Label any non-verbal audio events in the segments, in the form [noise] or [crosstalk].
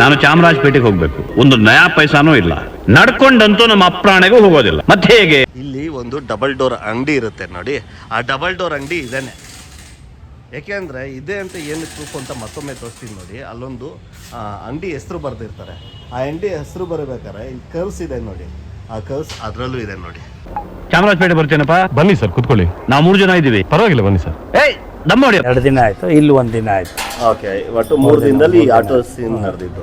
ನಾನು ಚಾಮರಾಜಪೇಟೆಗೆ ಹೋಗ್ಬೇಕು. ಒಂದು ನಯಾ ಪೈಸಾನೂ ಇಲ್ಲ. ನಡ್ಕೊಂಡಂತೂ ನಮ್ಮ ಅಪ್ರಾಣೆಗೂ ಹೋಗೋದಿಲ್ಲ. ಮತ್ತೆ ಹೇಗೆ? ಇಲ್ಲಿ ಒಂದು ಡಬಲ್ ಡೋರ್ ಅಂಗಡಿ ಇರುತ್ತೆ ನೋಡಿ. ಆ ಡಬಲ್ ಡೋರ್ ಅಂಗಡಿ ಇದೇನೆ. ಯಾಕೆಂದರೆ ಇದೆ ಅಂತ ಏನು ಪ್ರೂಫ್ ಅಂತ ಮತ್ತೊಮ್ಮೆ ತೋರಿಸ್ತೀನಿ ನೋಡಿ. ಅಲ್ಲೊಂದು ಅಂಗಡಿ ಹೆಸರು ಬರೆದಿರ್ತಾರೆ. ಆ ಅಂಗಡಿ ಹೆಸರು ಬರಬೇಕಾದ್ರೆ ಇಲ್ಲಿ ಕರ್ಸ್ ಇದೆ ನೋಡಿ. ಆ ಕರ್ಸ್ ಅದರಲ್ಲೂ ಇದೆ ನೋಡಿ. ಚಾಮರಾಜಪೇಟೆ ಬರ್ತೇನಪ್ಪ. ಬನ್ನಿ ಸರ್ ಕುತ್ಕೊಳ್ಳಿ. ನಾವು ಮೂರು ಜನ ಇದ್ದೀವಿ. ಪರವಾಗಿಲ್ಲ ಬನ್ನಿ ಸರ್. ಏಯ್ ನಮ್ಮ ನೋಡಿ ಎರಡು ದಿನ ಆಯ್ತು ಇಲ್ಲಿ ಒಂದು ದಿನ ಆಯ್ತು. ಓಕೆ ಒಟ್ಟು ಮೂರು ದಿನದಲ್ಲಿ ಈ ಆಟೋ ಸೀನ್ ನಡೆದಿದ್ದು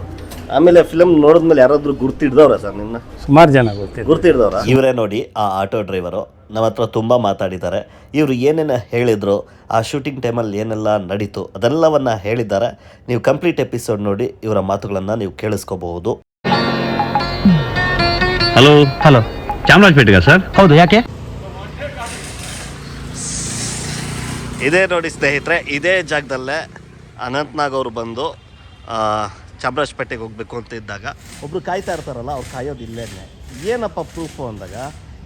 ಆಮೇಲೆ ಫಿಲಮ್ ನೋಡಿದ್ಮೇಲೆ ಯಾರಾದ್ರೂ ಗುರ್ತಿಡ್ದವ್ರ ಸರ್ ನಿನ್ನ? ಸುಮಾರು ಜನ ಗೊತ್ತಿದೆ ಗುರ್ತಿಡ್ದವ್ರ? ಇವರೇ ನೋಡಿ ಆ ಆಟೋ ಡ್ರೈವರು ನಮ್ಮ ಹತ್ರ ತುಂಬ ಮಾತಾಡಿದ್ದಾರೆ. ಇವರು ಏನೇನು ಹೇಳಿದ್ರು ಆ ಶೂಟಿಂಗ್ ಟೈಮಲ್ಲಿ ಏನೆಲ್ಲ ನಡೀತು ಅದೆಲ್ಲವನ್ನ ಹೇಳಿದ್ದಾರೆ. ನೀವು ಕಂಪ್ಲೀಟ್ ಎಪಿಸೋಡ್ ನೋಡಿ ಇವರ ಮಾತುಗಳನ್ನು ನೀವು ಕೇಳಿಸ್ಕೋಬಹುದು. ಹಲೋ ಹಲೋ ಚಾಮರಾಜಪೇಟೆಗ ಸರ್? ಹೌದು ಯಾಕೆ? ಇದೇ ನೋಡಿ ಸ್ನೇಹಿತರೆ ಇದೇ ಜಾಗದಲ್ಲೇ ಅನಂತ್ನಾಗ್ ಅವರು ಬಂದು ಚಾಮರಾಜಪೇಟೆಗೆ ಹೋಗ್ಬೇಕು ಅಂತ ಇದ್ದಾಗ ಒಬ್ರು ಕಾಯ್ತಾ ಇರ್ತಾರಲ್ಲ, ಅವ್ರು ಕಾಯೋದು ಇಲ್ಲೇನೆ. ಏನಪ್ಪ ಪ್ರೂಫು ಅಂದಾಗ,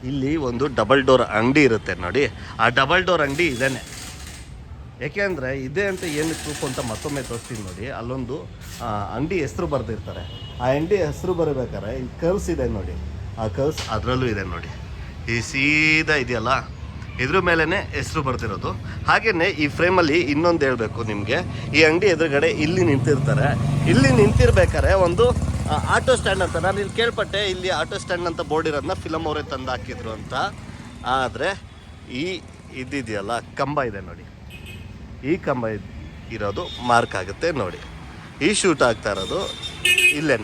ಇಲ್ಲಿ ಒಂದು ಡಬಲ್ ಡೋರ್ ಅಂಗಡಿ ಇರುತ್ತೆ ನೋಡಿ. ಆ ಡಬಲ್ ಡೋರ್ ಅಂಗಡಿ ಇದೇನೆ. ಯಾಕೆಂದರೆ ಇದೆ ಅಂತ ಏನು ಪ್ರೂಫ್ ಅಂತ ಮತ್ತೊಮ್ಮೆ ತೋರಿಸ್ತೀನಿ ನೋಡಿ. ಅಲ್ಲೊಂದು ಅಂಗಡಿ ಹೆಸರು ಬರೆದಿರ್ತಾರೆ. ಆ ಅಂಗಡಿ ಹೆಸರು ಬರಬೇಕಾದ್ರೆ ಇಲ್ಲಿ ಕರ್ಸ್ ಇದೆ ನೋಡಿ. ಆ ಕರ್ಸ್ ಅದರಲ್ಲೂ ಇದೆ ನೋಡಿ. ಈ ಸೀದಾ ಇದೆಯಲ್ಲ? ಇದ್ರ ಮೇಲೇ ಹೆಸರು ಬರ್ತಿರೋದು ಹಾಗೆಯೇ ಈ ಫ್ರೇಮಲ್ಲಿ ಇನ್ನೊಂದು ಹೇಳಬೇಕು ನಿಮಗೆ. ಈ ಅಂಗಡಿ ಎದುರುಗಡೆ ಇಲ್ಲಿ ನಿಂತಿರ್ತಾರೆ. ಇಲ್ಲಿ ನಿಂತಿರ್ಬೇಕಾದ್ರೆ ಒಂದು ಆಟೋ ಸ್ಟ್ಯಾಂಡ್ ಅಂತ, ನಾನು ಇಲ್ಲಿ ಕೇಳ್ಪಟ್ಟೆ, ಇಲ್ಲಿ ಆಟೋ ಸ್ಟ್ಯಾಂಡ್ ಅಂತ ಬೋರ್ಡ್ ಇರೋದನ್ನ ಫಿಲಮ್ ಅವರೇ ತಂದು ಹಾಕಿದ್ರು ಅಂತ. ಆದರೆ ಈ ಇದ್ದಿದೆಯಲ್ಲ, ಕಂಬ ಇದೆ ನೋಡಿ. ಈ ಕಂಬ ಇರೋದು ಮಾರ್ಕ್ ಆಗುತ್ತೆ ನೋಡಿ. ಈ ಶೂಟ್ ಆಗ್ತಾ ಇರೋದು ಇಲ್ಲೇ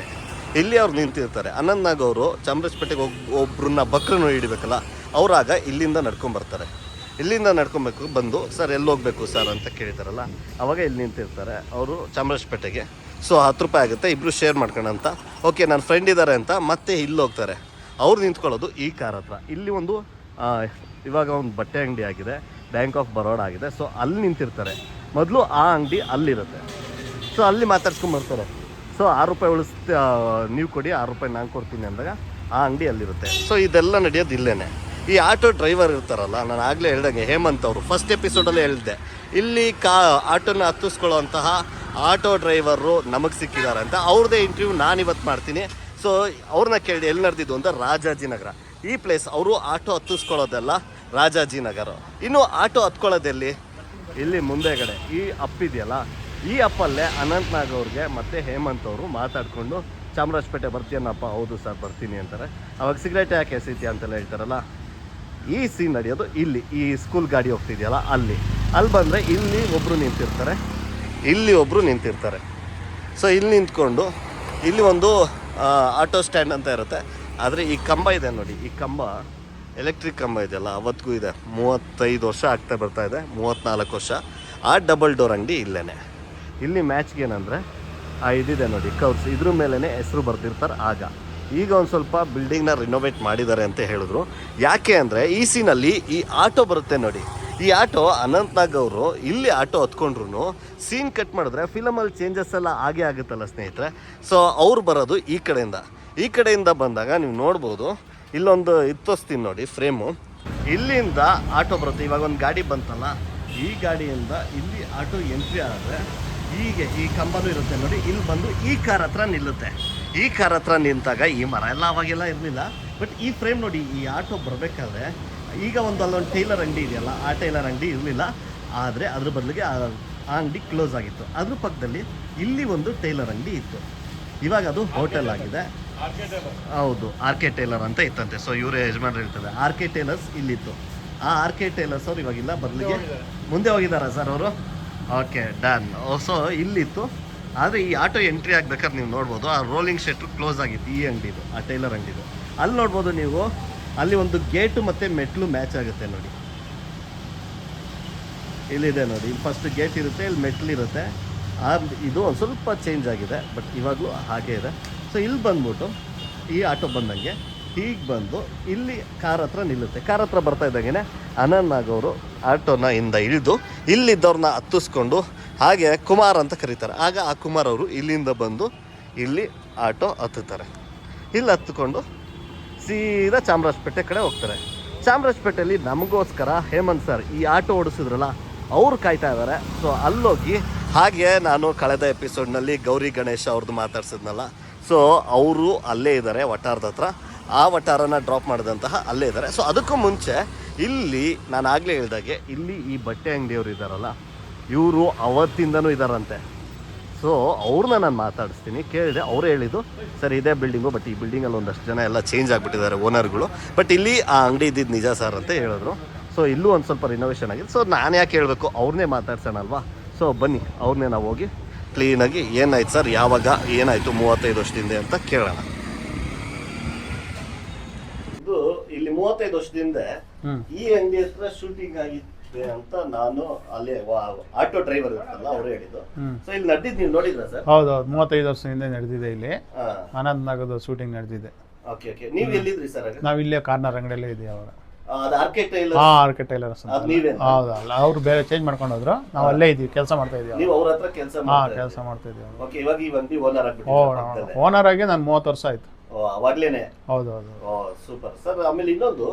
ಇಲ್ಲಿ ಅವ್ರು ನಿಂತಿರ್ತಾರೆ. ಅನಂತ್ನಾಗ್ ಅವರು ಚಾಮರಾಜಪೇಟೆಗೆ ಒಬ್ಬ ಒಬ್ರನ್ನ ಬಕ್ರನ್ನು ಹಿಡಿಬೇಕಲ್ಲ ಅವ್ರಾಗ ಇಲ್ಲಿಂದ ನಡ್ಕೊಂಬರ್ತಾರೆ ಇಲ್ಲಿಂದ ನಡ್ಕೊಬೇಕು, ಬಂದು, ಸರ್, ಎಲ್ಲಿ ಹೋಗಬೇಕು, ಸರ್? ಅಂತ ಕೇಳ್ತಾರಲ್ಲ ಅವಾಗ ಇಲ್ಲಿ ನಿಂತಿರ್ತಾರೆ ಅವರು ಚಾಮರಾಜಪೇಟೆಗೆ. ಸೊ, ಹತ್ತು ರೂಪಾಯಿ ಆಗುತ್ತೆ ಇಬ್ಬರು ಶೇರ್ ಅಂತ. ಓಕೆ, ನನ್ನ ಫ್ರೆಂಡ್ ಇದ್ದಾರೆ ಅಂತ, ಮತ್ತೆ ಇಲ್ಲಿ ಹೋಗ್ತಾರೆ. ಅವ್ರು ನಿಂತ್ಕೊಳ್ಳೋದು ಈ ಕಾರ್ ಹತ್ರ. ಇಲ್ಲಿ ಒಂದು ಇವಾಗ ಒಂದು ಬಟ್ಟೆ ಅಂಗಡಿ ಆಗಿದೆ ಬ್ಯಾಂಕ್ ಆಫ್ ಬರೋಡ ಆಗಿದೆ. ಸೊ, ಅಲ್ಲಿ ನಿಂತಿರ್ತಾರೆ. ಮೊದಲು ಆ ಅಂಗಡಿ ಅಲ್ಲಿರುತ್ತೆ. ಸೊ, ಅಲ್ಲಿ ಮಾತಾಡ್ಸ್ಕೊಂಬರ್ತಾರೆ ಸೊ, ಆರು ರೂಪಾಯಿ ಉಳಿಸ್ ನೀವು ಕೊಡಿ, ಆರು ರೂಪಾಯಿ ನಾನು ಕೊಡ್ತೀನಿ ಅಂದಾಗ ಆ ಅಂಗಡಿ ಅಲ್ಲಿರುತ್ತೆ. ಸೊ, ಇದೆಲ್ಲ ನಡೆಯೋದು ಇಲ್ಲೇನೆ. ಈ ಆಟೋ ಡ್ರೈವರ್ ಇರ್ತಾರಲ್ಲ, ನಾನು ಆಗಲೇ ಹೇಳ್ದಂಗೆ ಹೇಮಂತ್ ಅವರು ಫಸ್ಟ್ ಎಪಿಸೋಡಲ್ಲೇ ಹೇಳಿದ್ದೆ ಇಲ್ಲಿ ಕಾ, ಆಟೋನ ಹತ್ತಿಸ್ಕೊಳ್ಳೋಂತಹ ಆಟೋ ಡ್ರೈವರು ನಮಗೆ ಸಿಕ್ಕಿದ್ದಾರೆ ಅಂತ. ಅವ್ರದ್ದೇ ಇಂಟರ್ವ್ಯೂ ನಾನು ಇವತ್ತು ಮಾಡ್ತೀನಿ. ಸೊ ಅವ್ರನ್ನ ಕೇಳಿ ಎಲ್ಲಿ ನಡೆದಿದ್ದು ಅಂತ ರಾಜಾಜಿನಗರ. ಈ ಪ್ಲೇಸ್ ಅವರು ಆಟೋ ಹತ್ತಿಸ್ಕೊಳ್ಳೋದೆಲ್ಲ ರಾಜಾಜಿನಗರ. ಇನ್ನು ಆಟೋ ಹತ್ಕೊಳ್ಳೋದೆಲ್ಲಿ? ಇಲ್ಲಿ ಮುಂದೆಗಡೆ. ಈ ಅಪ್ ಇದೆಯಲ್ಲ, ಈ ಅಪ್ಪಲ್ಲೇ ಅನಂತ್ನಾಗ್ ಅವ್ರಿಗೆ ಮತ್ತೆ ಹೇಮಂತ್ ಅವರು ಮಾತಾಡಿಕೊಂಡು, ಚಾಮರಾಜಪೇಟೆ ಬರ್ತೀಯನಪ್ಪ ಹೌದು ಸರ್, ಬರ್ತೀನಿ ಅಂತಾರೆ. ಅವಾಗ ಸಿಗರೇಟ್ ಯಾಕೆ ಎಸಿದ್ಯಾ ಅಂತೆಲ್ಲ ಹೇಳ್ತಾರಲ್ಲ ಈ ಸೀನ್ ನಡೆಯೋದು ಇಲ್ಲಿ, ಈ ಸ್ಕೂಲ್ ಗಾಡಿ ಹೋಗ್ತಿದೆಯಲ್ಲ ಅಲ್ಲಿ. ಅಲ್ಲಿ ಬಂದರೆ ಇಲ್ಲಿ ಒಬ್ಬರು ನಿಂತಿರ್ತಾರೆ. ಇಲ್ಲಿ ಒಬ್ಬರು ನಿಂತಿರ್ತಾರೆ. ಸೊ ಇಲ್ಲಿ ನಿಂತ್ಕೊಂಡು, ಇಲ್ಲಿ ಒಂದು ಆಟೋ ಸ್ಟ್ಯಾಂಡ್ ಅಂತ ಇರುತ್ತೆ. ಆದರೆ ಈ ಕಂಬ ಇದೆ ನೋಡಿ, ಈ ಕಂಬ ಎಲೆಕ್ಟ್ರಿಕ್ ಕಂಬ ಇದೆಯಲ್ಲ, ಅವತ್ತಿಗೂ ಇದೆ. ಮೂವತ್ತೈದು ವರ್ಷ ಆಗ್ತಾ ಬರ್ತಾ ಇದೆ ಮೂವತ್ತ್ನಾಲ್ಕು ವರ್ಷ. ಆ ಡಬಲ್ ಡೋರ್ ಅಂಗಡಿ ಇಲ್ಲೇ ಇಲ್ಲಿ ಮ್ಯಾಚ್ಗೆ ಏನಂದರೆ, ಆ ಇದಿದೆ ನೋಡಿ ಕೌರ್ಸ್ ಇದ್ರ ಮೇಲೇ ಹೆಸರು ಬರ್ತಿರ್ತಾರೆ ಆಗ. ಈಗ ಒಂದು ಸ್ವಲ್ಪ ಬಿಲ್ಡಿಂಗ್ನ ರಿನೋವೇಟ್ ಮಾಡಿದ್ದಾರೆ ಅಂತ ಹೇಳಿದ್ರು. ಯಾಕೆ ಅಂದರೆ ಈ ಸೀನಲ್ಲಿ ಈ ಆಟೋ ಬರುತ್ತೆ ನೋಡಿ. ಈ ಆಟೋ ಅನಂತ್ನಾಗ್ ಅವರು ಇಲ್ಲಿ ಆಟೋ ಹತ್ಕೊಂಡ್ರು ಸೀನ್ ಕಟ್ ಮಾಡಿದ್ರೆ ಫಿಲಮಲ್ಲಿ ಚೇಂಜಸ್ ಎಲ್ಲ ಆಗೇ ಆಗುತ್ತಲ್ಲ ಸ್ನೇಹಿತರೆ? ಸೊ ಅವ್ರು ಬರೋದು ಈ ಕಡೆಯಿಂದ. ಈ ಕಡೆಯಿಂದ ಬಂದಾಗ ನೀವು ನೋಡ್ಬೋದು, ಇಲ್ಲೊಂದು ಇತ್ತೋಸ್ತೀನಿ ನೋಡಿ ಫ್ರೇಮು ಇಲ್ಲಿಂದ ಆಟೋ ಬರುತ್ತೆ. ಇವಾಗ ಒಂದು ಗಾಡಿ ಬಂತಲ್ಲ, ಈ ಗಾಡಿಯಿಂದ ಇಲ್ಲಿ ಆಟೋ ಎಂಟ್ರಿ ಆದರೆ ಹೀಗೆ ಈ ಕಂಬನೂ ಇರುತ್ತೆ ನೋಡಿ. ಇಲ್ಲಿ ಬಂದು ಈ ಕಾರ್ ಹತ್ರ ನಿಲ್ಲುತ್ತೆ. ಈ ಕಾರ್ ಹತ್ರ ನಿಂತಾಗ ಈ ಮರ ಎಲ್ಲ ಅವಾಗೆಲ್ಲ ಇರಲಿಲ್ಲ. ಬಟ್ ಈ ಫ್ರೇಮ್ ನೋಡಿ ಈ ಆಟೋ ಬರಬೇಕಾದ್ರೆ ಈಗ ಒಂದು ಅಲ್ಲೊಂದು ಟೈಲರ್ ಅಂಗಡಿ ಇದೆಯಲ್ಲ ಆ ಟೈಲರ್ ಅಂಗಡಿ ಇರಲಿಲ್ಲ. ಆದರೆ ಅದ್ರ ಬದಲಿಗೆ ಆ ಅಂಗಡಿ ಕ್ಲೋಸ್ ಆಗಿತ್ತು. ಅದ್ರ ಪಕ್ಕದಲ್ಲಿ ಇಲ್ಲಿ ಒಂದು ಟೈಲರ್ ಅಂಗಡಿ ಇತ್ತು. ಇವಾಗ ಅದು ಹೋಟೆಲ್ ಆಗಿದೆ. ಹೌದು ಆರ್ ಕೆ ಟೈಲರ್ ಅಂತ ಇತ್ತಂತೆ. ಸೊ ಇವರೇ ಯಜಮಾನ್ರು ಇರ್ತದೆ ಆರ್ ಕೆ ಟೈಲರ್ಸ್ ಇಲ್ಲಿತ್ತು. ಆ ಆರ್ ಕೆ ಟೈಲರ್ಸ್ ಅವ್ರು ಇವಾಗಿಲ್ಲ ಬದಲಿಗೆ ಮುಂದೆ ಹೋಗಿದ್ದಾರಾ. ಸರ್ ಅವರು? ಓಕೆ ಡನ್ ಸೊ ಇಲ್ಲಿತ್ತು. ಆದರೆ ಈ ಆಟೋ ಎಂಟ್ರಿ ಆಗ್ಬೇಕಾದ್ರೆ ನೀವು ನೋಡ್ಬೋದು, ಆ ರೋಲಿಂಗ್ ಶೆಟ್ರು ಕ್ಲೋಸ್ ಆಗಿತ್ತು, ಈ ಅಂಗಡಿದು, ಆ ಟೈಲರ್ ಅಂಗಡಿದು. ಅಲ್ಲಿ ನೋಡ್ಬೋದು ನೀವು, ಅಲ್ಲಿ ಒಂದು ಗೇಟು ಮತ್ತು ಮೆಟ್ಲು ಮ್ಯಾಚ್ ಆಗುತ್ತೆ ನೋಡಿ. ಇಲ್ಲಿದೆ ನೋಡಿ, ಇಲ್ಲಿ ಫಸ್ಟ್ ಗೇಟ್ ಇರುತ್ತೆ, ಇಲ್ಲಿ ಮೆಟ್ಲು ಇರುತ್ತೆ. ಆ, ಇದು ಒಂದು ಸ್ವಲ್ಪ ಚೇಂಜ್ ಆಗಿದೆ ಬಟ್ ಇವಾಗಲೂ ಹಾಗೆ ಇದೆ. ಸೊ ಇಲ್ಲಿ ಬಂದ್ಬಿಟ್ಟು, ಈ ಆಟೋ ಬಂದಂಗೆ, ಹೀಗೆ ಬಂದು, ಇಲ್ಲಿ ಕಾರ್ ಹತ್ರ ನಿಲ್ಲುತ್ತೆ. ಕಾರ್ ಹತ್ರ ಬರ್ತಾ ಇದ್ದಂಗೆ ಅನನ್ನಾಗ್ ಅವರು ಆಟೋನ ಇಂದ ಇಳಿದು ಇಲ್ಲಿದ್ದವ್ರನ್ನ ಹತ್ತಿಸ್ಕೊಂಡು ಹಾಗೆ ಕುಮಾರ್ ಅಂತ ಕರೀತಾರೆ. ಆಗ ಆ ಕುಮಾರ್ ಅವರು ಇಲ್ಲಿಂದ ಬಂದು ಇಲ್ಲಿ ಆಟೋ ಹತ್ತುತ್ತಾರೆ. ಇಲ್ಲಿ ಹತ್ಕೊಂಡು ಸೀದಾ ಚಾಮರಾಜಪೇಟೆ ಕಡೆ ಹೋಗ್ತಾರೆ. ಚಾಮರಾಜಪೇಟೆಯಲ್ಲಿ ನಮಗೋಸ್ಕರ ಹೇಮಂತ್ ಸರ್ ಈ ಆಟೋ ಓಡಿಸಿದ್ರಲ್ಲ, ಅವ್ರು ಕಾಯ್ತಾ ಇದ್ದಾರೆ ಸೊ ಅಲ್ಲೋಗಿ ಹಾಗೆ ನಾನು ಕಳೆದ ಎಪಿಸೋಡ್ನಲ್ಲಿ ಗೌರಿ ಗಣೇಶ ಅವ್ರದ್ದು ಮಾತಾಡ್ಸಿದ್ನಲ್ಲ ಸೊ ಅವರು ಅಲ್ಲೇ ಇದ್ದಾರೆ ವಟಾರದ ಹತ್ರ. ಆ ವಟಾರನ ಡ್ರಾಪ್ ಮಾಡಿದಂತಹ ಅಲ್ಲೇ ಇದ್ದಾರೆ ಸೊ ಅದಕ್ಕೂ ಮುಂಚೆ ಇಲ್ಲಿ ನಾನು ಆಗಲೇ ಹೇಳಿದಾಗೆ, ಇಲ್ಲಿ ಈ ಬಟ್ಟೆ ಅಂಗಡಿಯವರು ಇದ್ದಾರಲ್ಲ ಇವರು ಅವತ್ತಿಂದನೂ ಇದ್ದಾರಂತೆ ಸೊ ಅವ್ರನ್ನ ನಾನು ಮಾತಾಡಿಸ್ತೀನಿ. ಕೇಳಿದೆ, ಅವರು ಹೇಳಿದ್ದು, ಸರ್, ಇದೇ ಬಿಲ್ಡಿಂಗು, ಬಟ್ ಈ ಬಿಲ್ಡಿಂಗಲ್ಲಿ ಒಂದಷ್ಟು ಜನ ಎಲ್ಲ ಚೇಂಜ್ ಆಗಿಬಿಟ್ಟಿದ್ದಾರೆ ಓನರ್ಗಳು ಬಟ್ ಇಲ್ಲಿ ಆ ಅಂಗಡಿ ಇದ್ದಿದ್ದು ನಿಜ ಸರ್ ಅಂತ ಹೇಳಿದ್ರು. ಸೊ ಇಲ್ಲೂ ಒಂದು ಸ್ವಲ್ಪ ರಿನೋವೇಷನ್ ಆಗಿದೆ. ಸೊ ನಾನು ಯಾಕೆ ಹೇಳಬೇಕು? ಅವ್ರನ್ನೇ ಮಾತಾಡ್ಸೋಣ ಅಲ್ವಾ ಸೊ ಬನ್ನಿ ಅವ್ರನ್ನೇ ನಾವು ಹೋಗಿ ಕ್ಲೀನಾಗಿ ಏನಾಯ್ತು ಸರ್ ಯಾವಾಗ ಏನಾಯ್ತು ಮೂವತ್ತೈದು ವರ್ಷದಿಂದ ಅಂತ ಕೇಳೋಣ. ಇದು ಇಲ್ಲಿ ಮೂವತ್ತೈದು ವರ್ಷದಿಂದ. ಈ ಅಂಗಡಿ ಹತ್ರ ಶೂಟಿಂಗ್ ಆಗಿತ್ತೆ ಅಂತ ನಾನು ಅಲ್ಲಿ ಆಟೋ ಡ್ರೈವರ್ ಇರ್ತಲ್ಲ ಅವ್ರು ಹೇಳಿದ್ದು. ಸೊ ಇಲ್ಲಿ ನಡೆದಿದ್ದು ನೀವು ನೋಡಿದ್ರ ಸರ್? ಹೌದು ಹೌದು ಮೂವತ್ತೈದು ವರ್ಷದಿಂದ ನಡೆದಿದೆ ಇಲ್ಲಿ. ಆನಂದ್ ನಗರದ ಶೂಟಿಂಗ್ ನಡೆದಿದೆ. ಓಕೆ ಓಕೆ ನೀವು ಎಲ್ಲಿದ್ರಿ ಸರ್ ಆಗ ನಾವು ಇಲ್ಲೇ ಕಾರ್ನರ್ ಅಂಗಡಿಯಲ್ಲೇ ಇದೆ ಅವಾಗ. ಅದು ಹಾ ಆರ್ಕೆ ಟೈಲರ್ಸ್ ಅಂತ. ಅದ್ ನೀವೇನಾ? ಹೌದು ಅಲ್ಲ ಅವ್ರು ಬೇರೆ ಚೇಂಜ್ ಮಾಡ್ಕೊಂಡು ಹೋದ್ರು. ನಾವು ಅಲ್ಲೇ ಇದ್ದೀವಿ ಕೆಲಸ ಮಾಡ್ತಾ ಇದೀವಿ ನೀವು ಅವ್ರ ಹತ್ರ ಕೆಲಸ ಹಾಂ ಕೆಲಸ ಮಾಡ್ತಾ ಇದೀವಿ ಓಕೆ ಇವಾಗ ಈ ಅಂಗಡಿ ಓನರ್ ಓ ಆಗ್ಬಿಟ್ಟು ಓನರ್ ಆಗಿ ನಾನು ಮೂವತ್ತು ವರ್ಷ ಆಯ್ತು. ಅವಾಗ್ಲೇನೆ? ಹೌದು ಹೌದು ಓ ಸೂಪರ್ ಸರ್ ಆಮೇಲೆ ಇನ್ನೊಂದು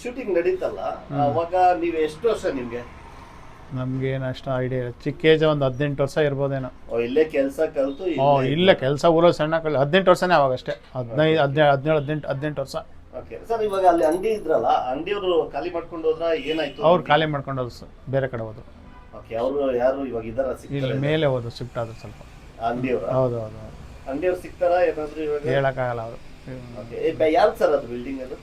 ಶೂಟಿಂಗ್ ನಡೀತಲ್ಲ ಅವಾಗ ನೀವು ಎಷ್ಟು ವರ್ಷ ನಿಮ್ಗೆ? ನಮ್ಗೆ ಏನು ಅಷ್ಟು ಐಡಿಯಾ ಚಿಕ್ಕ ಏಜ್ ಒಂದು ಹದಿನೆಂಟು ವರ್ಷ ಇರ್ಬೋದೇನೋ. ಇಲ್ಲೇ ಕೆಲಸ ಕಲಿತು ಓ ಇಲ್ಲೇ ಕೆಲಸ ಊರಲ್ಲಿ ಸಣ್ಣ ಕಲಿ ಹದಿನೆಂಟು ವರ್ಷನೇ ಅವಾಗ ಅಷ್ಟೇ ಹದಿನೈದು ಹದಿನೇಳು ಹದಿನೇಳು ಹದಿನೆಂಟು ಹದಿನೆಂಟು ವರ್ಷ. ಓಕೆ ಸರ್ ಇವಾಗ ಅಲ್ಲಿ ಅಂಗಡಿ ಇದ್ರಲ್ಲ ಅಂಗಡಿಯವರು ಖಾಲಿ ಮಾಡ್ಕೊಂಡು ಹೋದ್ರ ಏನಾಯ್ತು? ಅವ್ರು ಖಾಲಿ ಮಾಡ್ಕೊಂಡು ಹೋದ್ರು ಸರ್ ಬೇರೆ ಕಡೆ ಹೋದ್ರು. ಓಕೆ ಅವರು ಯಾರು ಇವಾಗ ಇದಾರ ಸಿಕ್ತಾರೆ ಮೇಲೆ ಹೋದ್ರು ಶಿಫ್ಟ್ ಆದ್ರು ಸ್ವಲ್ಪ. ಅಂಗಡಿಯವರು? ಹೌದು ಹೌದು ಹೌದು. ಅಂಗಡಿಯವ್ರು ಸಿಗ್ತಾರ ಏನಾದ್ರು ಇವಾಗ? ಹೇಳೋಕ್ಕಾಗಲ್ಲ ಅವರು. ಓಕೆ ಯಾರು ಸರ್ ಅದು ಬಿಲ್ಡಿಂಗ್ ಅದು?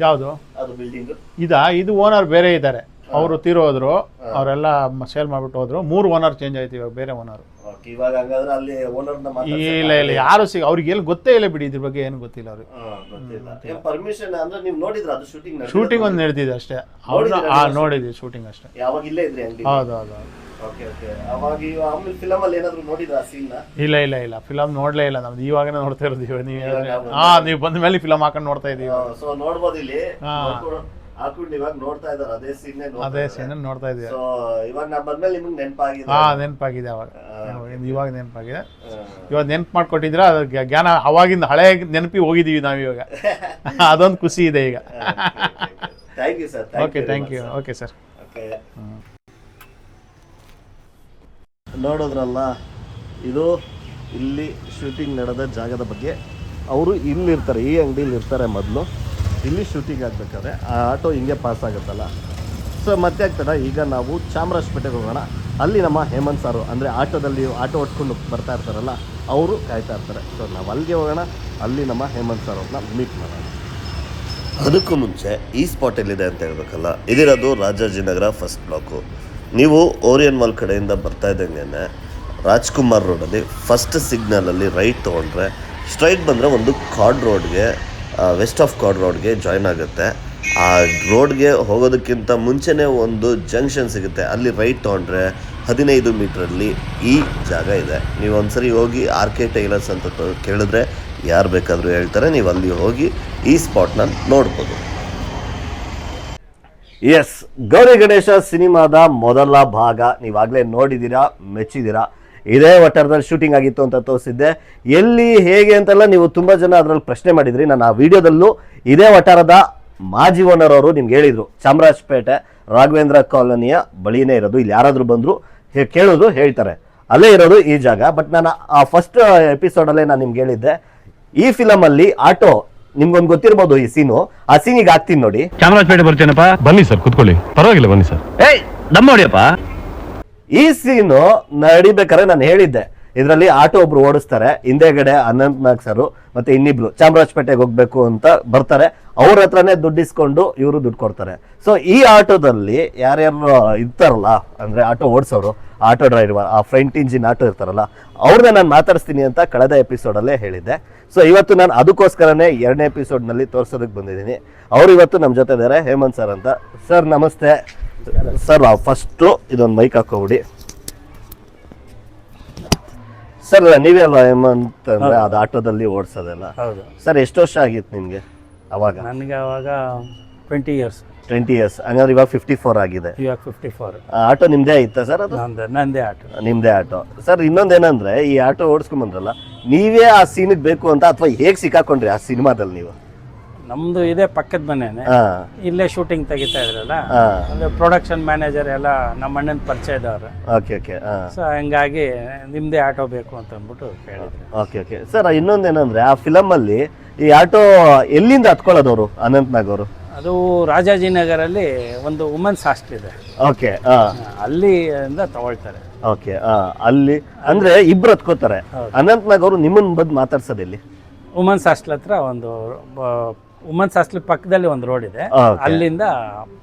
ಯಾವುದು? ಅದು ಬಿಲ್ಡಿಂಗ್ ಇದಾ? ಇದು ಓನರ್ ಬೇರೆ ಇದ್ದಾರೆ ಅವರು ತೀರೋದ್ರು ಅವರೆಲ್ಲ ಸೇಲ್ ಮಾಡ್ಬಿಟ್ಟು ಹೋದ್ರು. ಮೂರು ಓನರ್ ಚೇಂಜ್ ಆಯ್ತು ಇವಾಗ ಬೇರೆ ಓನರ್ ಓಕೆ ಇವಾಗ ಹಂಗಾದ್ರೆ ಅಲ್ಲಿ ಓನರ್ನ ಇಲ್ಲ ಇಲ್ಲ ಯಾರು ಸಿಗ ಅವ್ರಿಗೆ ಎಲ್ಲಿ ಗೊತ್ತೇ ಇಲ್ಲ ಬಿಡಿ ಇದ್ರ ಬಗ್ಗೆ ಏನು ಗೊತ್ತಿಲ್ಲ ಅವ್ರಿಗೆ. ಪರ್ಮಿಷನ್ ಅಂದ್ರೆ ನೀವು ನೋಡಿದ್ರ ಅದು ಶೂಟಿಂಗ್ ಶೂಟಿಂಗ್ ಒಂದು ನಡೆದಿದೆ ಅಷ್ಟೇ. ಅವ್ರನ್ನ? ನೋಡಿದ್ವಿ ಶೂಟಿಂಗ್ ಅಷ್ಟೇ. ಯಾವಾಗ ಇಲ್ಲೇ ಇದ್ರಿ ಹೌದು ಹೌದು ಹೌದು. ಓಕೆ ಓಕೆ ಅವಾಗ ಇವ ಆಮೇಲೆ ಫಿಲಮ್ ಅಲ್ಲಿ ಏನಾದ್ರು ನೋಡಿದ್ರ ಆ ಸೀನ್ ಇಲ್ಲ ಇಲ್ಲ ಇಲ್ಲ. ಫಿಲಮ್ ನೋಡ್ಲೇ ಇಲ್ಲ. ನಮ್ದು ಇವಾಗ ನೋಡ್ತಾ ಇರೋದು ಇವಾಗ ನೀವು ಹಾ ನೀವು ಬಂದ ಮೇಲೆ ಫಿಲಮ್ ಹಾಕೊಂಡು ನೋಡ್ತಾ ಇದೀವಿ ಸೊ ನೋಡ್ಬೋದು ಇಲ್ಲಿ. ಹಾ. ನೋಡ್ಕೊಂಡು- ಹಾಕೊಂಡು ಇವಾಗ ನೋಡ್ತಾ ಇದಾರೆ. ಅದೇ ಸೀನ್ ಅದೇ ಸೀನ್ ನೋಡ್ತಾ ಇದೀವಿ ಸೊ ಇವಾಗ ನಾ ಬಂದ್ಮೇಲೆ ನಿಮ್ಗೆ ನೆನಪಾಗಿದೆ. ಹಾ ನೆನಪಾಗಿದೆ ಅವಾಗ. ಇವಾಗ ನೆನಪಾಗಿದೆ. ಇವಾಗ ನೆನ್ಪು ಮಾಡ್ಕೊಟ್ಟಿದ್ರೆ ಅದ್ರ ಜ್ಞ- ಜ್ಞಾನ ಅವಾಗಿಂದ ಹಳೆ ನೆನಪಿ ಹೋಗಿದೀವಿ ನಾವು ಇವಾಗ. [laughs] ಅದೊಂದು ಖುಷಿ ಇದೆ ಈಗ. Thank you sir okay thank you okay sir okay ನೋಡಿದ್ರಲ್ಲ, ಇದು ಇಲ್ಲಿ ಶೂಟಿಂಗ್ ನಡೆದ ಜಾಗದ ಬಗ್ಗೆ. ಅವರು ಇಲ್ಲಿರ್ತಾರೆ, ಈ ಅಂಗಡಿಲಿ ಇರ್ತಾರೆ ಮೊದಲು. ಇಲ್ಲಿ ಶೂಟಿಂಗ್ ಆಗಬೇಕಾದ್ರೆ ಆ ಆಟೋ ಹಿಂಗೆ ಪಾಸ್ ಆಗುತ್ತಲ್ಲ. ಸೊ ಮತ್ತೆ ಆಗ್ತದ, ಈಗ ನಾವು ಚಾಮರಾಜಪೇಟೆಗೆ ಹೋಗೋಣ. ಅಲ್ಲಿ ನಮ್ಮ ಹೇಮಂತ್ ಸಾರು, ಅಂದರೆ ಆಟೋದಲ್ಲಿ ಆಟೋ ಹೊಟ್ಕೊಂಡು ಬರ್ತಾ ಇರ್ತಾರಲ್ಲ, ಅವರು ಕಾಯ್ತಾ ಇರ್ತಾರೆ. ಸೊ ನಾವು ಅಲ್ಲಿಗೆ ಹೋಗೋಣ, ಅಲ್ಲಿ ನಮ್ಮ ಹೇಮಂತ್ ಸಾರು ಅವ್ರನ್ನ ಮೀಟ್ ಮಾಡೋಣ. ಅದಕ್ಕೂ ಮುಂಚೆ ಈ ಸ್ಪಾಟ್ ಎಲ್ಲಿದೆ ಅಂತ ಹೇಳ್ಬೇಕಲ್ಲ? ಇದಿರೋದು ರಾಜಾಜಿನಗರ ಫಸ್ಟ್ ಬ್ಲಾಕು ನೀವು ಓರಿಯನ್ ಮಾಲ್ ಕಡೆಯಿಂದ ಬರ್ತಾ ಇದ್ದಂಗೆ ರಾಜ್ಕುಮಾರ್ ರೋಡಲ್ಲಿ ಫಸ್ಟ್ ಸಿಗ್ನಲಲ್ಲಿ ರೈಟ್ ತೊಗೊಂಡ್ರೆ ಸ್ಟ್ರೈಟ್ ಬಂದರೆ ಒಂದು ಕಾರ್ಡ್ ರೋಡ್ಗೆ ವೆಸ್ಟ್ ಆಫ್ ಕಾರ್ಡ್ ರೋಡ್ಗೆ ಜಾಯ್ನ್ ಆಗುತ್ತೆ. ಆ ರೋಡ್ಗೆ ಹೋಗೋದಕ್ಕಿಂತ ಮುಂಚೆನೇ ಒಂದು ಜಂಕ್ಷನ್ ಸಿಗುತ್ತೆ. ಅಲ್ಲಿ ರೈಟ್ ತೊಗೊಂಡ್ರೆ ಹದಿನೈದು ಮೀಟ್ರಲ್ಲಿ ಈ ಜಾಗ ಇದೆ. ನೀವು ಒಂದ್ಸರಿ ಹೋಗಿ ಆರ್ ಕೆ ಟೈಲರ್ಸ್ ಅಂತ ಕೇಳಿದ್ರೆ ಯಾರು ಬೇಕಾದರೂ ಹೇಳ್ತಾರೆ, ನೀವು ಅಲ್ಲಿ ಹೋಗಿ ಈ ಸ್ಪಾಟ್ನ ನೋಡ್ಬೋದು. ಎಸ್ ಗೌರಿ ಗಣೇಶ ಸಿನಿಮಾದ ಮೊದಲ ಭಾಗ. ನೀವಾಗಲೇ ನೋಡಿದ್ದೀರಾ, ಮೆಚ್ಚಿದ್ದೀರಾ? ಇದೇ ಒಟ್ಟಾರದಲ್ಲಿ ಶೂಟಿಂಗ್ ಆಗಿತ್ತು ಅಂತ ತೋರಿಸಿದ್ದೆ. ಎಲ್ಲಿ, ಹೇಗೆ ಅಂತೆಲ್ಲ ನೀವು ತುಂಬ ಜನ ಅದರಲ್ಲಿ ಪ್ರಶ್ನೆ ಮಾಡಿದ್ರಿ. ನಾನು ಆ ವಿಡಿಯೋದಲ್ಲೂ ಇದೇ ಓನರ್ ಅವರು ನಿಮ್ಗೆ ಹೇಳಿದರು. ಚಾಮರಾಜಪೇಟೆ, ರಾಘವೇಂದ್ರ ಕಾಲೋನಿಯ ಬಳಿನೇ ಇರೋದು. ಇಲ್ಲಿ ಯಾರಾದರೂ ಬಂದರು ಕೇಳೋದು, ಹೇಳ್ತಾರೆ. ಅಲ್ಲೇ ಇರೋದು ಈ ಜಾಗ. ಬಟ್ ನಾನು ಆ ಫಸ್ಟ್ ಎಪಿಸೋಡಲ್ಲೇ ನಾನು ನಿಮ್ಗೆ ಹೇಳಿದ್ದೆ. ಈ ಫಿಲಮಲ್ಲಿ ಆಟೋ ನಿಮ್ಗೊಂದು ಗೊತ್ತಿರ್ಬೋದು ಈ ಸೀನು. ಆ ಸೀನಿಗೆ ಆಗ್ತೀನಿ ನೋಡಿ. ಚಾಮರಾಜಪೇಟೆ ಬರ್ತೇನಪ್ಪ. ಬನ್ನಿ ಸರ್ ಕುತ್ಕೊಳ್ಳಿ. ಪರವಾಗಿಲ್ಲ ಬನ್ನಿ ಸರ್. ಏಯ್ ನಮ್ಮ ನೋಡಿಯಪ್ಪ ಈ ಸೀನು ನಡಿಬೇಕಾದ್ರೆ ನಾನು ಹೇಳಿದ್ದೆ. ಇದರಲ್ಲಿ ಆಟೋ ಒಬ್ರು ಓಡಿಸ್ತಾರೆ, ಹಿಂದೆಗಡೆ ಅನಂತ್ ನಾಗ್ ಸರ್ ಮತ್ತೆ ಇನ್ನಿಬ್ರು. ಚಾಮರಾಜಪೇಟೆಗೆ ಹೋಗ್ಬೇಕು ಅಂತ ಬರ್ತಾರೆ. ಅವ್ರ ಹತ್ರನೇ ದುಡ್ಡು ಇಸ್ಕೊಂಡು ಇವರು ದುಡ್ಡು ಕೊಡ್ತಾರೆ. ಸೊ ಈ ಆಟೋದಲ್ಲಿ ಯಾರ್ಯಾರು ಇರ್ತಾರಲ್ಲ, ಅಂದ್ರೆ ಆಟೋ ಓಡಿಸೋರು, ಆಟೋ ಡ್ರೈವರ್, ಆ ಫ್ರಂಟ್ ಇಂಜಿನ್ ಆಟೋ ಇರ್ತಾರಲ್ಲ, ಅವ್ರನ್ನ ನಾನು ಮಾತಾಡಿಸ್ತೀನಿ ಅಂತ ಕಳೆದ ಎಪಿಸೋಡಲ್ಲೇ ಹೇಳಿದ್ದೆ. ಸೊ ಇವತ್ತು ನಾನು ಅದಕ್ಕೋಸ್ಕರನೇ ಎರಡನೇ ಎಪಿಸೋಡ್ನಲ್ಲಿ ತೋರ್ಸೋದಕ್ಕೆ ಬಂದಿದ್ದೀನಿ. ಅವ್ರು ಇವತ್ತು ನಮ್ಮ ಜೊತೆ ಇದ್ದಾರೆ ಹೇಮಂತ್ ಸರ್ ಅಂತ. ಸರ್, ನಮಸ್ತೆ. ಸರ್ ಫಸ್ಟು ಇದೊಂದು ಮೈಕ್ ಹಾಕೋಬಿಡಿ ಸರ್ ನೀವೇ ಅಲ್ಲ ಹೇಮಂತ್ ಅಂದ್ರೆ ಅದು ಆಟೋದಲ್ಲಿ ಓಡಿಸೋದೆಲ್ಲ? ಹೌದು. ಸರ್ ಎಷ್ಟು ವರ್ಷ ಆಗಿತ್ತು ನಿಮಗೆ ಅವಾಗ? ನನಗೆ ಅವಾಗ ಟ್ವೆಂಟಿ ಇಯರ್ಸ್ ಟ್ವೆಂಟಿ ಇಯರ್ಸ್ ಹಂಗಾದ್ರೆ ಇವಾಗ ಫಿಫ್ಟಿ ಫೋರ್ ಆಗಿದೆ. ಇವಾಗ ಫಿಫ್ಟಿ ಫೋರ್ ಆಟೋ ನಿಮ್ದೇ ಇತ್ತಾ ಸರ್ ಅದು? ನಂದು ನಂದೇ ಆಟೋ. ನಿಮ್ದೇ ಆಟೋ. ಸರ್ ಇನ್ನೊಂದೇನಂದ್ರೆ ಈ ಆಟೋ ಓಡಿಸ್ಕೊಂಬಂದ್ರಲ್ಲ ನೀವೇ ಆ ಸೀನಿಗೆ ಬೇಕು ಅಂತ ಅಥವಾ ಹೇಗೆ ಸಿಕ್ಕಾಕೊಂಡ್ರಿ ಆ ಸಿನಿಮಾದಲ್ಲಿ ನೀವು? ನಮ್ದು ಇದೆ ಪಕ್ಕದ ಮನೆನೇ. ಇಲ್ಲೇ ಶೂಟಿಂಗ್ ತೆಗಿತಾ ಇದ್ರಲ್ಲ? ಅಂದ್ರೆ ಪ್ರೊಡಕ್ಷನ್ ಮ್ಯಾನೇಜರ್ ಎಲ್ಲ ನಮ್ಮ ಅಣ್ಣನ ಪರಿಚಯ ಓಕೆ ಓಕೆ ಹಾ. ಸೊ ಹಂಗಾಗಿ ನಿಮ್ದೇ ಆಟೋ ಬೇಕು ಅಂತ ಅಂದ್ಬಿಟ್ಟು ಕೇಳಿದ್ರು. ಓಕೆ ಓಕೆ ಸರ್ ಇನ್ನೊಂದೇನಂದ್ರೆ ಆ ಫಿಲಮ್ ಅಲ್ಲಿ ಈ ಆಟೋ ಎಲ್ಲಿಂದ ಹತ್ಕೊಳ್ಳೋದವ್ರು ಅನಂತ್ ನಾಗ್ ಅವರು? ಅದು ರಾಜಾಜಿನಗರಲ್ಲಿ ಒಂದು ವುಮೆನ್ಸ್ ಹಾಸ್ಟೆಲ್ ಇದೆ. ಓಕೆ ಹಾ. ಅಲ್ಲಿಂದ ತಗೊಳ್ತಾರೆ. ಓಕೆ ಅಲ್ಲಿ ಅಂದ್ರೆ ಇಬ್ರು ಹತ್ಕೋತಾರೆ. ಅನಂತ್ನಾಗ್ ಅವರು ನಿಮ್ಮನ್ನ ಬಂದು ಮಾತಾಡ್ಸೋದು ಇಲ್ಲಿ ವುಮೆನ್ಸ್ ಹಾಸ್ಟೆಲ್ ಹತ್ರ ಒಂದು ವುಮೆನ್ಸ್ ಹಾಸ್ಟೆಲ್ ಪಕ್ಕದಲ್ಲಿ ಒಂದು ರೋಡ್ ಇದೆ. Okay. ಅಲ್ಲಿಂದ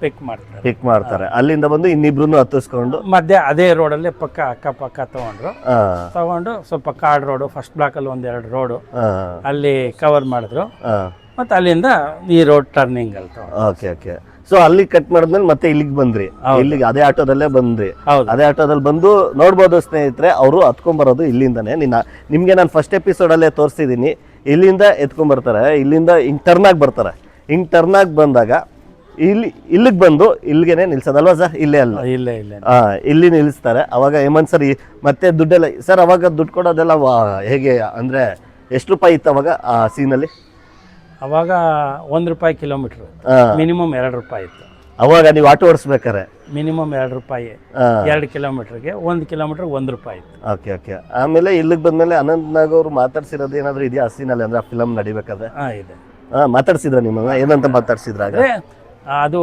ಪಿಕ್ ಮಾಡ್ತಾರೆ. ಪಿಕ್ ಮಾಡ್ತಾರೆ. ಅಲ್ಲಿಂದ ಬಂದು ಇನ್ನಿಬ್ರು ಹತ್ತಿಸ್ಕೊಂಡು ಮಧ್ಯೆ ಅದೇ ರೋಡಲ್ಲೇ ಪಕ್ಕ ಅಕ್ಕ ಪಕ್ಕ ತಗೊಂಡ್ರು ತಗೊಂಡು ಸ್ವಲ್ಪ ಕಾರ್ಡ್ ರೋಡು ಫಸ್ಟ್ ಬ್ಲಾಕಲ್ಲಿ ಒಂದೆರಡು ರೋಡು ಅಲ್ಲಿ ಕವರ್ ಮಾಡಿದ್ರು. ಮತ್ತೆ ಮತ್ತು ಅಲ್ಲಿಂದ ಈ ರೋಡ್ ಟರ್ನಿಂಗ್ ಅಲ್ಲಿ ತಗೊಂಡು ಓಕೆ ಓಕೆ ಸೊ ಅಲ್ಲಿ ಕಟ್ ಮಾಡಿದ್ಮೇಲೆ ಮತ್ತೆ ಇಲ್ಲಿಗೆ ಬಂದ್ರಿ. ಇಲ್ಲಿಗೆ ಅದೇ ಆಟೋದಲ್ಲೇ ಬಂದ್ರಿ. ಹೌದು. ಅದೇ ಆಟೋದಲ್ಲಿ ಬಂದು ನೋಡ್ಬೋದು ಸ್ನೇಹಿತರೆ ಅವರು ಹತ್ಕೊಂಬರೋದು ಇಲ್ಲಿಂದನೇ. ನಿನ್ನ ನಿಮಗೆ ನಾನು ಫಸ್ಟ್ ಎಪಿಸೋಡಲ್ಲೇ ತೋರಿಸಿದ್ದೀನಿ ಇಲ್ಲಿಂದ ಎತ್ಕೊಂಬರ್ತಾರೆ ಇಲ್ಲಿಂದ ಹಿಂಗೆ ಟರ್ನಾಗಿ ಬರ್ತಾರೆ. ಹಿಂಗೆ ಟರ್ನಾಗಿ ಬಂದಾಗ ಇಲ್ಲಿ ಇಲ್ಲಿಗೆ ಬಂದು ಇಲ್ಲಿಗೆ ನಿಲ್ಸೋದಲ್ವಾ ಸರ್? ಇಲ್ಲೇ ಅಲ್ಲ ಇಲ್ಲೇ ಇಲ್ಲೇ. ಇಲ್ಲಿ ನಿಲ್ಲಿಸ್ತಾರೆ. ಅವಾಗ ಹೇಮಂತ್ ಸರ್ ಮತ್ತೆ ದುಡ್ಡೆಲ್ಲ ಸರ್ ಅವಾಗ ದುಡ್ಡು ಕೊಡೋದೆಲ್ಲ ಹೇಗೆ ಅಂದರೆ ಎಷ್ಟು ರೂಪಾಯಿ ಇತ್ತು ಅವಾಗ ಆ ಸೀನಲ್ಲಿ ಅವಾಗ ಒಂದು ರೂಪಾಯಿ ಕಿಲೋಮೀಟ್ರ್ ಮಿನಿಮಮ್ ಎರಡು ರೂಪಾಯಿ ಇತ್ತು. ಅವಾಗ ನೀವು ಆಟೋ ಓಡಿಸ್ಬೇಕಾರೆ ಮಿನಿಮಮ್ ಎರಡು ರೂಪಾಯಿ ಎರಡು ಕಿಲೋಮೀಟರ್ಗೆ ಒಂದು ಕಿಲೋಮೀಟರ್ ಒಂದು ರೂಪಾಯಿ ಓಕೆ ಓಕೆ. ಆಮೇಲೆ ಇಲ್ಲಿಗೆ ಬಂದ್ಮೇಲೆ ಅನಂತ್ನಾಗ್ ಅವರು ಮಾತಾಡ್ಸಿರೋದು ಏನಾದರೂ ಇದೆಯಾ ಹಸಿನಲ್ಲಿ? ಸೀನಲ್ಲಿ ಅಂದ್ರೆ ಆ ಫಿಲಮ್ ನಡಿಬೇಕಾದ್ರೆ? ಹಾಂ ಇದೆ. ಹಾಂ ಮಾತಾಡ್ಸಿದ್ರ ನಿಮ್ಮ ಏನಂತ ಮಾತಾಡ್ಸಿದ್ರಾಗ ಅದು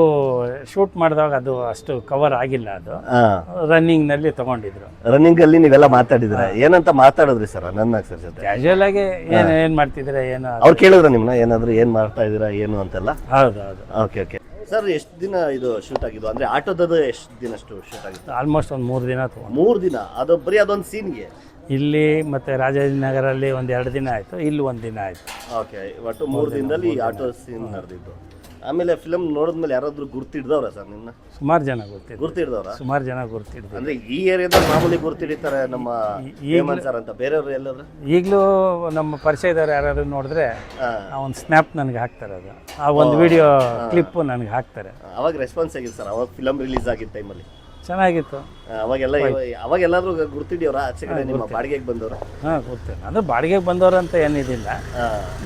ಶೂಟ್ ಮಾಡಿದಾಗ ಅದು ಅಷ್ಟು ಕವರ್ ಆಗಿಲ್ಲ ಅದು. ರನ್ನಿಂಗ್ ರನ್ನಿಂಗ್ನಲ್ಲಿ ತಗೊಂಡಿದ್ರು. ರನ್ನಿಂಗ್ ಅಲ್ಲಿ ನೀವೆಲ್ಲ ಮಾತಾಡಿದ್ರ? ಏನಂತ ಮಾತಾಡಿದ್ರಿ ಸರ್ ನನ್ನ ಸರ್ ಜೊತೆ? ಕ್ಯಾಶುಯಲ್ ಆಗಿ ಏನು ಏನು ಮಾಡ್ತಿದ್ರೆ ಏನು ಅವ್ರು ಕೇಳಿದ್ರ ನಿಮ್ಮನ್ನ? ಏನಾದ್ರು ಏನ್ ಮಾಡ್ತಾ ಇದೀರಾ ಏನು ಅಂತೆಲ್ಲ? ಹೌದು ಹೌದು. Okay okay. ಸರ್ ಎಷ್ಟು ದಿನ ಇದು ಶೂಟ್ ಆಗಿದ್ದು? ಅಂದ್ರೆ ಆಟೋದದು ಎಷ್ಟು ದಿನ ಶೂಟ್ ಆಗಿತ್ತು? ಆಲ್ಮೋಸ್ಟ್ ಒಂದು ಮೂರು ದಿನ ಅಥವಾ ಮೂರು ದಿನ? ಅದು ಬರೀ ಅದೊಂದು ಸೀನ್ಗೆ ಇಲ್ಲಿ ಮತ್ತು ರಾಜಾಜಿನಗರಲ್ಲಿ ಒಂದು ಎರಡು ದಿನ ಆಯಿತು ಇಲ್ಲಿ ಒಂದು ದಿನ ಆಯಿತು. ಓಕೆ ಒಟ್ಟು ಮೂರು ದಿನದಲ್ಲಿ ಆಟೋ ಸೀನ್ ನಡೆದಿದ್ದು. ಆಮೇಲೆ ಫಿಲಮ್ ನೋಡಿದ್ಮೇಲೆ ಯಾರಾದ್ರೂ ಗುರ್ತಿಡ್ದವ್ರ ಸರ್ ನಿನ್ನ? ಸುಮಾರು ಜನ ಗೊತ್ತಿದ್ರು ಗುರ್ತಿಡ್ದವ್ರ? ಸುಮಾರು ಜನ ಗುರ್ತಿದ್ರು ಅಂದ್ರೆ ಈ ಏರಿಯಾದ ಮಾಮೂಲಿ ಗುರ್ತಿಡಿತಾರೆ ನಮ್ಮ ಹೇಮಂತ್ ಸರ್ ಅಂತ ಬೇರೆಯವ್ರು ಎಲ್ಲಾದ್ರು? ಈಗಲೂ ನಮ್ಮ ಪರಿಚಯ ಪರಿಚಯದವ್ರು ಯಾರಾದ್ರು ನೋಡಿದ್ರೆ. ಆ ಒಂದು ಸ್ನ್ಯಾಪ್ ನನಗೆ ಹಾಕ್ತಾರೆ ಅದು. ಆ ಒಂದು ವಿಡಿಯೋ ಕ್ಲಿಪ್ ನನಗೆ ಹಾಕ್ತಾರೆ. ಅವಾಗ ರೆಸ್ಪಾನ್ಸ್ ಆಗಿತ್ತು ಸರ್ ಅವಾಗ ಫಿಲಮ್ ರಿಲೀಸ್ ಆಗಿದ್ದ ಟೈಮಲ್ಲಿ ಚೆನ್ನಾಗಿತ್ತು. ಅವಾಗೆಲ್ಲ ಅವಾಗ ಎಲ್ಲಾದ್ರೂ ಗುರ್ತಿಡಿಯವ್ರ ಆಚೆ ಕಡೆ ನಿಮ್ಮ ಬಾಡಿಗೆಗೆ ಬಂದವರು? ಹಾಂ ಗೊತ್ತಿಲ್ಲ ಅಂದ್ರೆ ಬಾಡಿಗೆಗೆ ಬಂದವರು ಅಂತ ಏನಿದಿಲ್ಲ.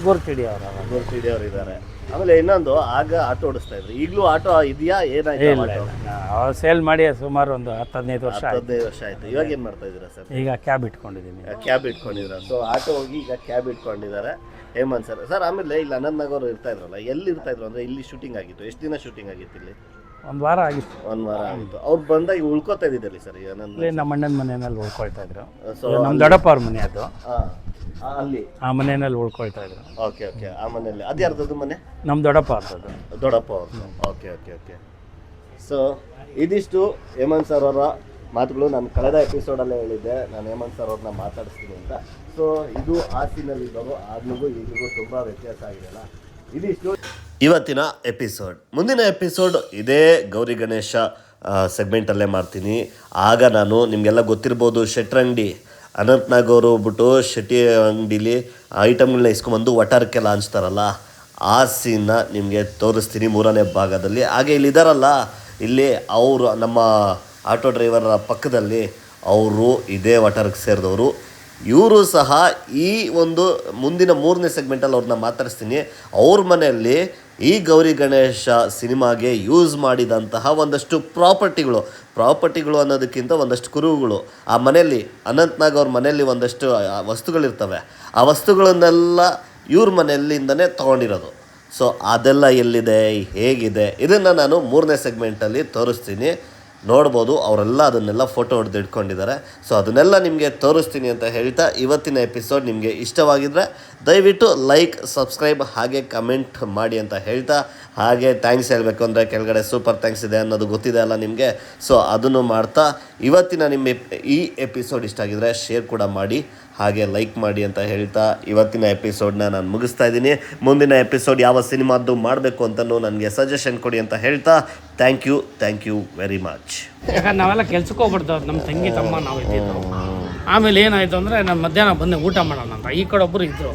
ಗುರ್ತಿಡಿ ಅವರು ಅವಾಗ. ಗುರ್ತಿಡಿಯವ್ರು ಇದ್ದಾರೆ ಆಮೇಲೆ ಇನ್ನೊಂದು ಆಗ ಆಟೋ ಓಡಿಸ್ತಾ ಇದ್ರು. ಈಗಲೂ ಆಟೋ ಇದೆಯಾ ಏನಾಯ್ತು ಇಲ್ಲ ಸೇಲ್ ಮಾಡಿ ಸುಮಾರು ಒಂದು ಹತ್ತು ಹದಿನೈದು ವರ್ಷ ಆಯ್ತು. ಹದಿನೈದು ವರ್ಷ ಆಯ್ತು. ಇವಾಗ ಏನ್ ಮಾಡ್ತಾ ಇದ್ದೀರಾ ಸರ್? ಈಗ ಕ್ಯಾಬ್ ಇಟ್ಕೊಂಡಿದ್ದೀನಿ. ಕ್ಯಾಬ್ ಇಟ್ಕೊಂಡಿದ್ರ ಸೊ ಆಟೋ ಹೋಗಿ ಈಗ ಕ್ಯಾಬ್ ಇಟ್ಕೊಂಡಿದ್ದಾರೆ. ಹೇಮಂತ್ ಸರ್ ಸರ್ ಆಮೇಲೆ ಇಲ್ಲಿ ಅನಂತ್ ನಗರ್ ಇರ್ತಾ ಇದ್ರಲ್ಲ ಎಲ್ಲಿ ಇರ್ತಾ ಇದ್ರು? ಅಂದ್ರೆ ಇಲ್ಲಿ ಶೂಟಿಂಗ್ ಆಗಿತ್ತು. ಎಷ್ಟು ದಿನ ಶೂಟಿಂಗ್ ಆಗಿತ್ತು ಇಲ್ಲಿ? ಒಂದು ವಾರ ಆಗಿತ್ತು. ಒಂದ್ ವಾರ ಆಗಿತ್ತು. ಅವ್ರು ಬಂದಾಗ ಈಗ ಉಳ್ಕೋತಾ ಇದ್ದಿದ್ದಲ್ಲಿ ಸರ್ ಈ ಅನಂತ್ ಇಲ್ಲಿ ನಮ್ಮ ಅಣ್ಣನ ಮನೆಯಲ್ಲಿ ಉಳ್ಕೊಳ್ತಾ ಇದ್ರು. ಸೊ ನಮ್ಮ ದೊಡ್ಡಪ್ಪ ಅವ್ರ ಮನೆ ಅದು. ಅಲ್ಲಿ? ಆ ಮನೆಯಲ್ಲಿ ಉಳ್ಕೊಳ್ತಾ ಇದ್ರು. Okay okay. ಆ ಮನೆಯಲ್ಲಿ. ಅದು ಯಾರ್ದದು ಮನೆ? ನಮ್ಮ ದೊಡ್ಡಪ್ಪ ಅವ್ರದ್ದು. ದೊಡ್ಡಪ್ಪ ಅವ್ರದ್ದು. Okay okay okay. ಸೊ ಇದಿಷ್ಟು ಹೇಮಂತ್ ಸರ್ ಅವರ ಮಾತುಗಳು. ನಾನು ಕಳೆದ ಎಪಿಸೋಡಲ್ಲೇ ಹೇಳಿದ್ದೆ. ನಾನು ಹೇಮಂತ್ ಸರ್ ಅವ್ರನ್ನ ಮಾತಾಡಿಸ್ತೀನಿ ಅಂತ. ಸೊ ಇದು ಆ ಸೀನಲ್ಲಿದ್ದವರು ಆಗ್ಲಿಗೂ ಈಗಲಿಗೂ ತುಂಬ ವ್ಯತ್ಯಾಸ ಆಗಿದೆಯಲ್ಲ ಇದಿಷ್ಟು. ಇವತ್ತಿನ ಎಪಿಸೋಡ್ ಮುಂದಿನ ಎಪಿಸೋಡ್ ಇದೇ ಗೌರಿ ಗಣೇಶ ಸೆಗ್ಮೆಂಟಲ್ಲೇ ಮಾಡ್ತೀನಿ. ಆಗ ನಾನು ನಿಮಗೆಲ್ಲ ಗೊತ್ತಿರ್ಬೋದು ಶೆಟ್ರಂಗಡಿ ಅನಂತ್ನಾಗ್ ಅವರು ಹೋಗ್ಬಿಟ್ಟು ಶೆಟ್ಟಿ ಅಂಗಡಿಲಿ ಐಟಮ್ಗಳನ್ನ ಇಸ್ಕೊಂಬಂದು ವಟಾರಕ್ಕೆಲ್ಲ ಹಂಚ್ತಾರಲ್ಲ, ಆ ಸೀನ್ನ ನಿಮಗೆ ತೋರಿಸ್ತೀನಿ ಮೂರನೇ ಭಾಗದಲ್ಲಿ. ಹಾಗೆ ಇಲ್ಲಿ ಇದಾರಲ್ಲ, ಇಲ್ಲಿ ಅವರು ನಮ್ಮ ಆಟೋ ಡ್ರೈವರ ಪಕ್ಕದಲ್ಲಿ ಅವರು ಇದೇ ವಟಾರಕ್ಕೆ ಸೇರಿದವರು. ಇವರು ಸಹ ಈ ಒಂದು ಮುಂದಿನ ಮೂರನೇ ಸೆಗ್ಮೆಂಟಲ್ಲಿ ಅವ್ರನ್ನ ಮಾತಾಡಿಸ್ತೀನಿ. ಅವ್ರ ಮನೆಯಲ್ಲಿ ಈ ಗೌರಿ ಗಣೇಶ ಸಿನಿಮಾಗೆ ಯೂಸ್ ಮಾಡಿದಂತಹ ಒಂದಷ್ಟು ಪ್ರಾಪರ್ಟಿಗಳು. ಪ್ರಾಪರ್ಟಿಗಳು ಅನ್ನೋದಕ್ಕಿಂತ ಒಂದಷ್ಟು ಕುರುಹುಗಳು. ಆ ಮನೆಯಲ್ಲಿ, ಅನಂತ್ನಾಗ್ ಅವ್ರ ಮನೆಯಲ್ಲಿ ಒಂದಷ್ಟು ವಸ್ತುಗಳಿರ್ತವೆ. ಆ ವಸ್ತುಗಳನ್ನೆಲ್ಲ ಇವ್ರ ಮನೆಯಲ್ಲಿಂದನೇ ತೊಗೊಂಡಿರೋದು. ಸೊ, ಅದೆಲ್ಲ ಎಲ್ಲಿದೆ, ಹೇಗಿದೆ? ಇದನ್ನು ನಾನು ಮೂರನೇ ಸೆಗ್ಮೆಂಟಲ್ಲಿ ತೋರಿಸ್ತೀನಿ. ನೋಡ್ಬೋದು, ಅವರೆಲ್ಲ ಅದನ್ನೆಲ್ಲ ಫೋಟೋ ಹೊಡೆದು ಇಟ್ಕೊಂಡಿದ್ದಾರೆ. ಸೊ ಅದನ್ನೆಲ್ಲ ನಿಮಗೆ ತೋರಿಸ್ತೀನಿ ಅಂತ ಹೇಳ್ತಾ ಇವತ್ತಿನ ಎಪಿಸೋಡ್ ನಿಮಗೆ ಇಷ್ಟವಾಗಿದ್ದರೆ ದಯವಿಟ್ಟು ಲೈಕ್ ಸಬ್ಸ್ಕ್ರೈಬ್ ಹಾಗೆ ಕಮೆಂಟ್ ಮಾಡಿ ಅಂತ ಹೇಳ್ತಾ. ಹಾಗೆ ಥ್ಯಾಂಕ್ಸ್ ಹೇಳಬೇಕು ಅಂದರೆ ಕೆಳಗಡೆ ಸೂಪರ್ ಥ್ಯಾಂಕ್ಸ್ ಇದೆ ಅನ್ನೋದು ಗೊತ್ತಿದೆ ಅಲ್ಲ ನಿಮಗೆ. ಸೊ ಅದನ್ನು ಮಾಡ್ತಾ ಇವತ್ತಿನ ನಿಮ್ಮ ಈ ಎಪಿಸೋಡ್ ಇಷ್ಟ ಆಗಿದ್ರೆ ಶೇರ್ ಕೂಡ ಮಾಡಿ. ಹಾಗೆ ಲೈಕ್ ಮಾಡಿ ಅಂತ ಹೇಳ್ತಾ ಇವತ್ತಿನ ಎಪಿಸೋಡ್ನ ನಾನು ಮುಗಿಸ್ತಾ ಇದ್ದೀನಿ. ಮುಂದಿನ ಎಪಿಸೋಡ್ ಯಾವ ಸಿನಿಮಾದ್ದು ಮಾಡಬೇಕು ಅಂತಲೂ ನನಗೆ ಸಜೆಷನ್ ಕೊಡಿ ಅಂತ ಹೇಳ್ತಾ thank you thank you very much ಯಾಕಂದ್ರೆ ನಾವೆಲ್ಲ ಕೆಲ್ಸಕ್ಕೆ ಹೋಗ್ಬಿಡ್ತಾವ್ ನಮ್ಮ ತಂಗಿ ತಮ್ಮ, ನಾವು ಆಮೇಲೆ ಏನಾಯ್ತು ಅಂದರೆ ನಾನು ಮಧ್ಯಾಹ್ನ ಬಂದೆ, ಊಟ ಮಾಡೋಣ ಅಂತ ಈ ಕಡೆ ಒಬ್ಬರು ಇದ್ದರು